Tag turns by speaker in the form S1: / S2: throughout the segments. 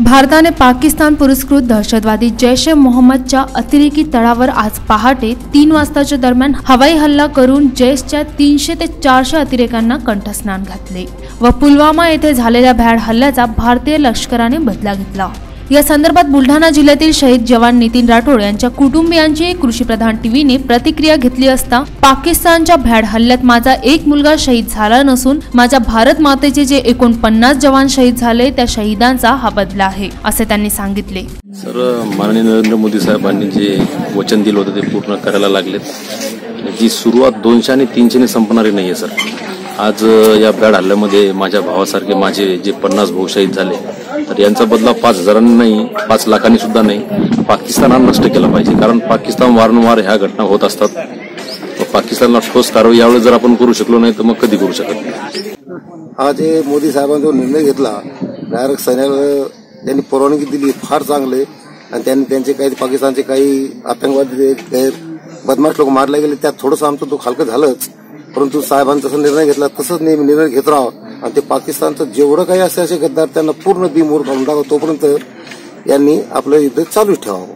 S1: भारताने पाकिस्तान पुरस्कृत दहशतवादी जैश ए मोहम्मदच्या अतिरेकी तळावर आज पहाटे तीन वाजताच्या दरम्यान हवाई हल्ला करून जैशच्या तीनशे ते चारशे अतिरेकांना कंठस्नान घातले व पुलवामा येथे झालेल्या भ्याड हल्ल्याचा भारतीय लष्कराने बदला घेतला. या संदर्भात बुलढाणा जिल्ह्यातील शहीद जवान नितीन राठोड यांच्या कुटुंबियांची कृषीप्रधान टीव्हीने प्रतिक्रिया घेतली असता पाकिस्तानच्या भ्याड हल्ल्यात माझा एक मुलगा शहीद झाला नसून माझ्या भारत मातेचे जे एकोणपन्नास जवान शहीद झाले त्या शहीदांचा हा बदला आहे असे त्यांनी सांगितले.
S2: सर माननीय नरेंद्र मोदी साहेबांनी जे वचन दिलं होतं ते पूर्ण करायला लागलेत. जी सुरुवात दोनशे आणि तीनशेने संपणारी नाही आहे सर. आज या बॅड हल्ल्यामध्ये माझ्या भावासारखे माझे जे पन्नास भाऊ शहीद झाले तर यांचा बदला पाच हजारांनी नाही पाच लाखांनी सुद्धा नाही. पाकिस्तानानं नष्ट केला पाहिजे कारण पाकिस्तान वारंवार ह्या घटना होत असतात. पाकिस्तानला ठोस कारवाई यावेळेस जर आपण करू शकलो नाही तर मग कधी करू शकत नाही?
S3: हा हे मोदी साहेबांनी जो निर्णय घेतला डायरेक्ट सैन्याला त्यांनी परवानगी दिली फार चांगले. आणि त्यांनी त्यांचे काही पाकिस्तानचे काही आतंकवादी बदमाश लोक मारले गेले त्यात थोडंसं आमचं दुःख हलकं झालंच. परंतु साहेबांनी जसा निर्णय घेतला तसंच नेहमी निर्णय घेत राहावं. आणि ते पाकिस्तानचं जेवढं काही असे असे गद्दार त्यांना पूर्ण बिमोर घालून टाकावं तोपर्यंत यांनी आपलं युद्ध चालूच ठेवावं.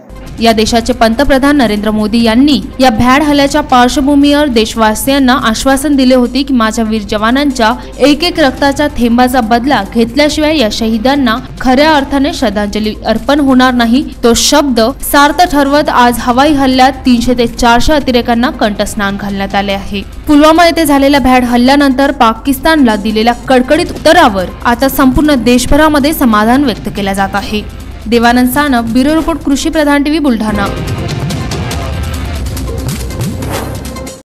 S1: या देशाचे पंतप्रधान नरेंद्र मोदी यांनी या भ्याड हल्ल्याच्या पार्श्वभूमीवर देशवासियांना आश्वासन दिले होते की माझ्या वीर जवानांच्या एक एक रक्ताच्या थेंबाचा बदला घेतल्याशिवाय या शहीदांना खऱ्या अर्थाने श्रद्धांजली अर्पण होणार नाही. तो शब्द सार्थ ठरवत आज हवाई हल्ल्यात तीनशे ते चारशे अतिरेकांना कंठस्नान घालण्यात आले आहे. पुलवामा येथे झालेल्या भ्याड हल्ल्यानंतर पाकिस्तानला दिलेल्या कडकडीत उत्तरावर आता संपूर्ण देशभरामध्ये समाधान व्यक्त केलं जात आहे. देवानंद सानप ब्युरो रिपोर्ट कृषी प्रधान टीव्ही बुलढाणा.